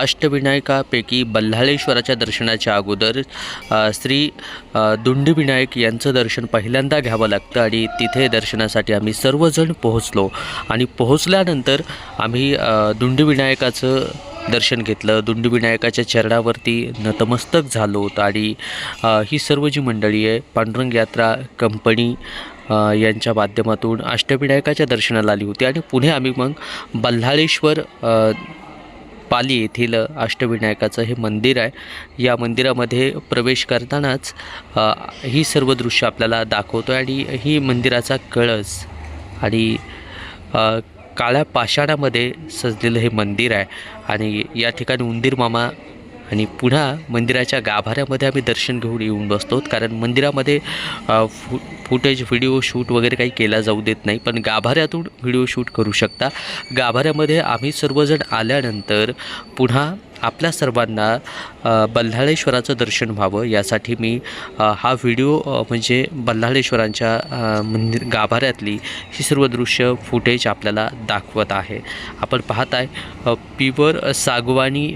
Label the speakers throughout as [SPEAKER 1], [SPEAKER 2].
[SPEAKER 1] अष्टविनायकापैकी बल्हाळेश्वराच्या दर्शनाच्या अगोदर श्री दुंडविनायक यांचं दर्शन पहिल्यांदा घ्यावं लागतं आणि तिथे दर्शनासाठी आम्ही सर्वजण पोहोचलो. आणि पोहोचल्यानंतर आम्ही दुंडविनायकाचं दर्शन घेतलं. दुंडविनायकाच्या चरणावरती नतमस्तक झालो आणि ही सर्व जी मंडळी आहे पांडुरंग यात्रा कंपनी यांच्या माध्यमातून अष्टविनायकाच्या दर्शनाला आली होती. आणि पुढे आम्ही मग बल्हाळेश्वर पाली येथील अष्टविनायकाचं हे मंदिर आहे. या मंदिरामध्ये प्रवेश करतानाच ही सर्व दृश्य आपल्याला दाखवतो आहे आणि ही मंदिराचा कळस आणि काळ्या पाषाणामध्ये सजलेलं हे मंदिर आहे. आणि या ठिकाणी उंदीर मामा आणि पुन्हा मंदिराच्या गाभाऱ्यामध्ये आम्ही दर्शन घेऊन येऊन बसतो. कारण मंदिरामध्ये फु फुटेज व्हिडिओ शूट वगैरे काही केला जाऊ देत नाही. पण गाभाऱ्यातून व्हिडिओ शूट करू शकता. गाभाऱ्यामध्ये आम्ही सर्वजण आल्यानंतर पुन्हा आपल्या सर्वांना बल्लाळेश्वराचं बल्हाळेश्वराचं दर्शन व्हावं. यासाठी मी हा व्हिडिओ म्हणजे बल्हाळेश्वरांच्या मंदिर गाभाऱ्यातली ही सर्व दृश्य फुटेज आपल्याला दाखवत आहे. आपण पाहत आहे पिवर सागवानी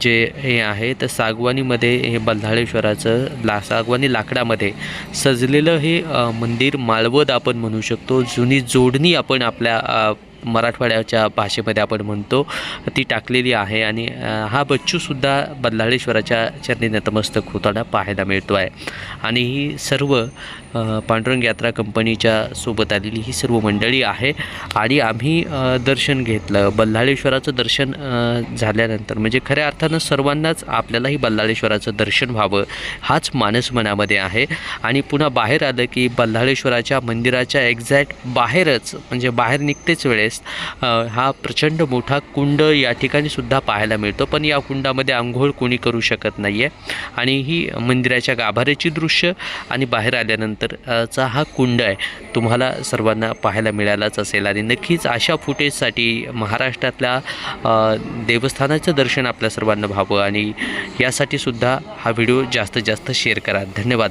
[SPEAKER 1] जे हे आहे तर सागवानीमध्ये हे बल्हाळेश्वराचं ला सागवानी लाकडामध्ये सजलेलं हे मंदिर माळवद आपण म्हणू शकतो. जुनी जोडणी आपण आपल्या मराठवाड्याच्या भाषेमध्ये आपण म्हणतो ती टाकलेली आहे आणि हा बच्चूसुद्धा बल्लाळेश्वराच्या चरणी नतमस्तक होताना पाहायला मिळतो आहे. आणि ही सर्व पांडुरंग यात्रा कंपनीच्या सोबत आलेली ही सर्व मंडळी आहे आणि आम्ही दर्शन घेतलं. बल्लाळेश्वराचं दर्शन झाल्यानंतर म्हणजे खऱ्या अर्थानं सर्वांनाच आपल्यालाही बल्लाळेश्वराचं दर्शन व्हावं हाच मानस मनामध्ये आहे. आणि पुन्हा बाहेर आलं की बल्लाळेश्वराच्या मंदिराच्या एक्झॅक्ट बाहेरच म्हणजे बाहेर निघतेच वेळेस अ, हा प्रचंड मोठा कुंड या ठिकाणी सुद्धा पाहायला मिळतो पण या कुंडामध्ये आंघोळ कोणी करू शकत नाही आहे आणि ही मंदिराच्या गाभाऱ्याची दृश्य आणि बाहेर आल्यानंतरचा हा कुंड आहे तुम्हाला सर्वांना पाहायला मिळालाच असेल. आणि नक्कीच अशा फुटेजसाठी महाराष्ट्रातल्या देवस्थानाचं दर्शन आपल्या सर्वांना व्हावं आणि यासाठी सुद्धा हा व्हिडिओ जास्तीत जास्त शेअर करा. धन्यवाद.